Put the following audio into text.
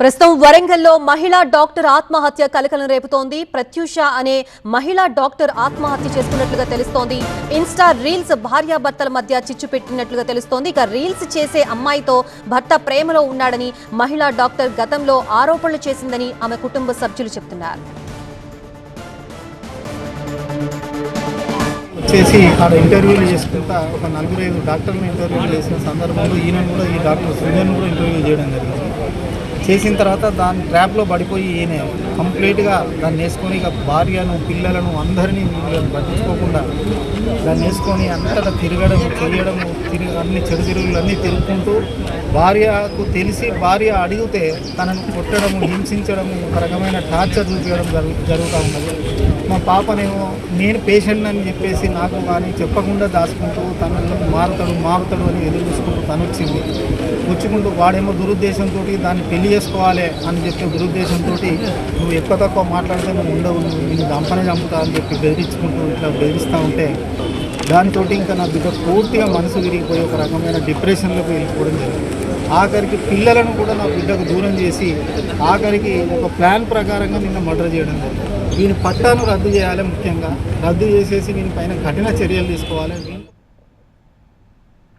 ప్రస్తుతం వరంగల్లో మహిళా డాక్టర్ ఆత్మహత్య కలకలం రేపుతోంది. ప్రత్యూష అనే మహిళా డాక్టర్ ఆత్మహత్య చేసుకున్నట్లుగా తెలుస్తోంది. ఇన్స్టా రీల్స్ భార్యాభర్తల మధ్య చిచ్చు పెట్టినట్లుగా తెలుస్తోంది. ఇక రీల్స్ చేసే అమ్మాయితో భర్త ప్రేమలో ఉన్నాడని మహిళా డాక్టర్ గతంలో ఆరోపణలు చేసిందని ఆమె కుటుంబ సభ్యులు చెప్తున్నారు. వచ్చేసి ఆడ ఇంటర్వ్యూలు చేసుకుంటా ఒక నలుగురు ఐదు డాక్టర్లు ఇంటర్వ్యూలు చేసిన సందర్భంలో ఈయన కూడా ఈ డాక్టర్ సుజన్ కూడా ఇంటర్వ్యూ చేయడం జరిగింది. చేసిన తర్వాత దాని ట్రాప్లో పడిపోయి ఈయన కంప్లీట్గా దాన్ని వేసుకొని ఇక భార్యను పిల్లలను అందరినీ వీళ్ళని పట్టించుకోకుండా దాన్ని వేసుకొని అంతటా తిరగడం చేయడము తిరిగి అన్ని చెడు తిరుగులు అన్నీ తిరుగుకుంటూ భార్యకు తెలిసి భార్య అడిగితే తనను కొట్టడము హింసించడము ఒక రకమైన టార్చర్ చూపించడం జరుగు జరుగుతూ ఉన్నది. మా పాపనేమో నేను పేషెంట్ అని చెప్పేసి నాకు కానీ చెప్పకుండా దాచుకుంటూ తనను మారుతాడు మారుతాడు అని ఎదురు చూసుకుంటూ తను వచ్చింది వచ్చుకుంటూ వాడేమో దురుద్దేశంతో దాన్ని పెళ్ళి చేసుకోవాలి అని చెప్పే దురుద్దేశంతో నువ్వు ఎక్కువ తక్కువ మాట్లాడితే నువ్వు ఉండవు నువ్వు నేను చంపనే చంపుతా అని చెప్పి బెదిరించుకుంటూ ఇట్లా బెదిరిస్తూ ఉంటే దానితోటి ఇంకా నా బిడ్డ పూర్తిగా మనసు విరిగిపోయి ఒక రకమైన డిప్రెషన్లోకి వెళ్ళిపోవడం జరిగింది. ఆఖరికి పిల్లలను కూడా నా బిడ్డకు దూరం చేసి ఆఖరికి ఒక ప్లాన్ ప్రకారంగా నిన్న మర్డర్ చేయడం జరిగింది. పట్టాను రద్దు చేయాలి ముఖ్యంగా. రద్దు చేసేసి వీని పైన కఠిన చర్యలు తీసుకోవాలి.